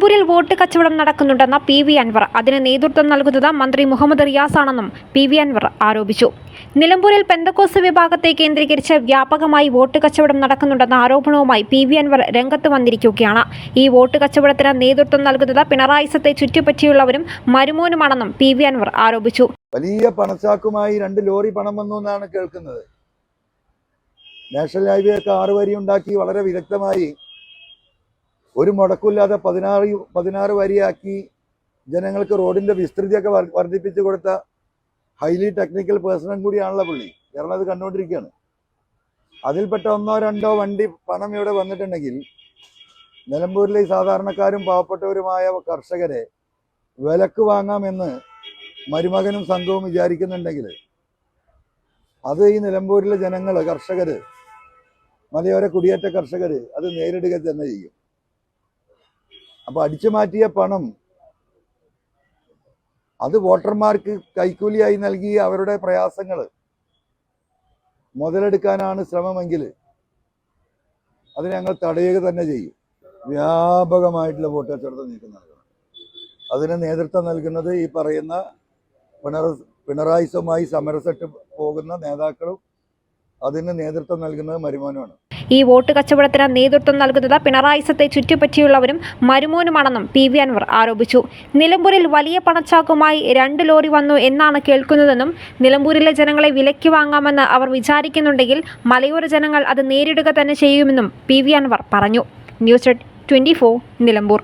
നിലമ്പൂരിൽ വോട്ട് കച്ചവടം നടക്കുന്നുണ്ടെന്ന P V Anwar. അതിന് നേതൃത്വം നൽകുന്നത് മന്ത്രി മുഹമ്മദ് റിയാസാണെന്നും പി വി അൻവർ ആരോപിച്ചു. നിലമ്പൂരിൽ പെന്തക്കോസ് വിഭാഗത്തെ കേന്ദ്രീകരിച്ച് വ്യാപകമായി വോട്ട് കച്ചവടം നടക്കുന്നുണ്ടെന്ന ആരോപണവുമായി പി വി അൻവർ രംഗത്ത് വന്നിരിക്കുകയാണ്. ഈ വോട്ട് കച്ചവടത്തിന് നേതൃത്വം നൽകുന്നത് പിണറായിസത്തെ ചുറ്റിപ്പറ്റിയുള്ളവരും മരുമോനുമാണെന്നും പി വി അൻവർ ആരോപിച്ചു. വലിയ പണച്ചാക്കുമായി രണ്ട് ലോറി പണം വന്നു എന്നാണ് കേൾക്കുന്നത്. നാഷണൽ ഹൈവേ ഒക്കെ ആറ് വരി ഉണ്ടാക്കി വളരെ വിദഗ്ധമായി ഒരു മുടക്കുമില്ലാതെ പതിനാറ് പതിനാറ് വരിയാക്കി ജനങ്ങൾക്ക് റോഡിന്റെ വിസ്തൃതിയൊക്കെ വർ- വർദ്ധിപ്പിച്ചു കൊടുത്ത ഹൈലി ടെക്നിക്കൽ പേഴ്സണും കൂടിയാണല്ലോ പുള്ളി. കേരളം അത് കണ്ടുകൊണ്ടിരിക്കുകയാണ്. അതിൽപ്പെട്ട ഒന്നോ രണ്ടോ വണ്ടി പണം ഇവിടെ വന്നിട്ടുണ്ടെങ്കിൽ നിലമ്പൂരിലെ സാധാരണക്കാരും പാവപ്പെട്ടവരുമായ കർഷകരെ വിലക്ക് വാങ്ങാമെന്ന് മരുമകനും സംഘവും വിചാരിക്കുന്നുണ്ടെങ്കിൽ അത് ഈ നിലമ്പൂരിലെ ജനങ്ങൾ കർഷകർ മലയോര കുടിയേറ്റ കർഷകർ അത് നേരിടുക തന്നെ ചെയ്യും. അപ്പൊ അടിച്ചു മാറ്റിയ പണം അത് വോട്ടർമാർക്ക് കൈക്കൂലിയായി നൽകി അവരുടെ പ്രയാസങ്ങൾ മുതലെടുക്കാനാണ് ശ്രമമെങ്കിൽ അത് ഞങ്ങൾ തടയുക തന്നെ ചെയ്യും. വ്യാപകമായിട്ടുള്ള വോട്ട് കച്ചവടം നീക്കം നടക്കണം അതിന് നേതൃത്വം നൽകുന്നത് ഈ പറയുന്ന പിണറ പിണറായിസുമായി സമരസെട്ട് പോകുന്ന നേതാക്കളും അതിന് നേതൃത്വം നൽകുന്നത് മരുമോനുമാണ്. ഈ വോട്ട് കച്ചവടത്തിന് നേതൃത്വം നൽകുന്നത് പിണറായി സത്തെ ചുറ്റിപ്പറ്റിയുള്ളവരും മരുമോനുമാണെന്നും പി വി അൻവർ ആരോപിച്ചു. നിലമ്പൂരിൽ വലിയ പണച്ചാക്കുമായി രണ്ട് ലോറി വന്നു എന്നാണ് കേൾക്കുന്നതെന്നും നിലമ്പൂരിലെ ജനങ്ങളെ വിലയ്ക്ക് വാങ്ങാമെന്ന് അവർ വിചാരിക്കുന്നുണ്ടെങ്കിൽ മലയോര ജനങ്ങൾ അത് നേരിടുക തന്നെ ചെയ്യുമെന്നും പി വി അൻവർ പറഞ്ഞു. News twenty Nilambur.